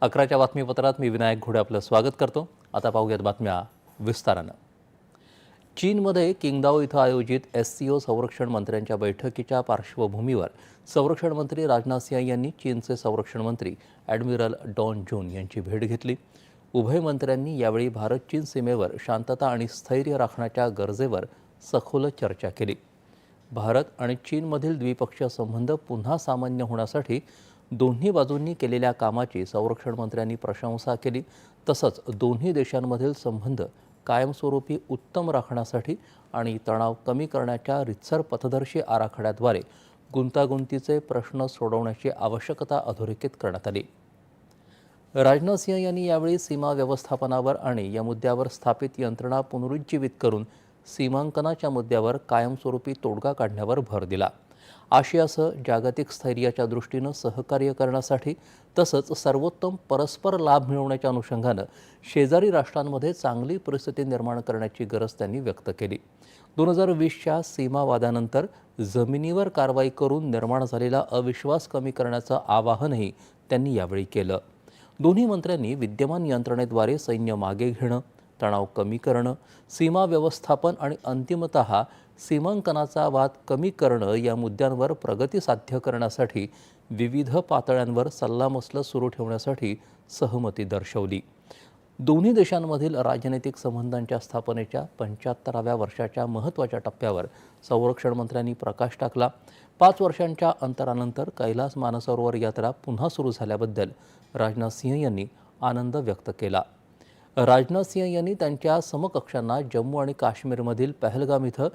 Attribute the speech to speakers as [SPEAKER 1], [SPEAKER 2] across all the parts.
[SPEAKER 1] अकराच्या बातमीपत्रात मी विनायक घोडे आपलं स्वागत करतो. आता पाहूयात बातम्या विस्तारानं. चीनमध्ये किंगदाओ इथं आयोजित एस सी ओ संरक्षण मंत्र्यांच्या बैठकीच्या पार्श्वभूमीवर संरक्षण मंत्री राजनाथ सिंह यांनी चीनचे संरक्षण मंत्री ॲडमिरल डॉन जून यांची भेट घेतली. उभय मंत्र्यांनी यावेळी भारत चीन सीमेवर शांतता आणि स्थैर्य राखण्याच्या गरजेवर सखोल चर्चा केली. भारत आणि चीनमधील द्विपक्षीय संबंध पुन्हा सामान्य होण्यासाठी दोन्ही बाजूंनी केलेल्या कामाची संरक्षण मंत्र्यांनी प्रशंसा केली. तसंच दोन्ही देशांमधील संबंध कायमस्वरूपी उत्तम राखण्यासाठी आणि तणाव कमी करण्याच्या रितसर पथदर्शी आराखड्याद्वारे गुंतागुंतीचे प्रश्न सोडवण्याची आवश्यकता अधोरेखित करण्यात आली. राजनाथ सिंह यांनी यावेळी सीमा व्यवस्थापनावर आणि या मुद्द्यावर स्थापित यंत्रणा पुनरुज्जीवित करून सीमांकनाच्या मुद्द्यावर कायमस्वरूपी तोडगा काढण्यावर भर दिला. आशियासह जागतिक स्थैर्याच्या दृष्टीनं सहकार्य करण्यासाठी तसंच सर्वोत्तम परस्पर लाभ मिळवण्याच्या अनुषंगानं शेजारी राष्ट्रांमध्ये चांगली परिस्थिती निर्माण करण्याची गरज त्यांनी व्यक्त केली. दोन हजार वीसच्या सीमावादानंतर जमिनीवर कारवाई करून निर्माण झालेला अविश्वास कमी करण्याचं आवाहनही त्यांनी यावेळी केलं. दोन्ही मंत्र्यांनी विद्यमान यंत्रणेद्वारे सैन्य मागे घेणं तणाव कमी करणं सीमा व्यवस्थापन आणि अंतिमत सीमांकनाचा वाद कमी करणं या मुद्द्यांवर प्रगती साध्य करण्यासाठी विविध पातळ्यांवर सल्लामसलत सुरू ठेवण्यासाठी सहमती दर्शवली. दोन्ही देशांमधील राजनैतिक संबंधांच्या स्थापनेच्या पंच्याहत्तराव्या वर्षाच्या महत्त्वाच्या टप्प्यावर संरक्षण मंत्र्यांनी प्रकाश टाकला. पाच वर्षांच्या अंतरानंतर कैलास मानसरोवर यात्रा पुन्हा सुरू झाल्याबद्दल राजनाथ सिंह यांनी आनंद व्यक्त केला. राजनाथ सिंह यांनी त्यांच्या समकक्षांना जम्मू आणि काश्मीरमधील पहलगाम इथं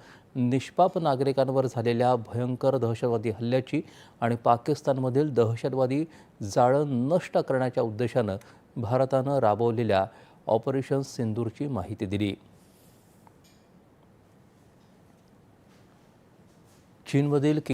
[SPEAKER 1] निष्पाप नागरिकांवर झालेल्या भयंकर दहशतवादी हल्ल्याची आणि पाकिस्तानमधील दहशतवादी जाळं नष्ट करण्याच्या उद्देशानं भारतानं राबवलेल्या ऑपरेशन सिंदूरची माहिती दिली. चीनमधील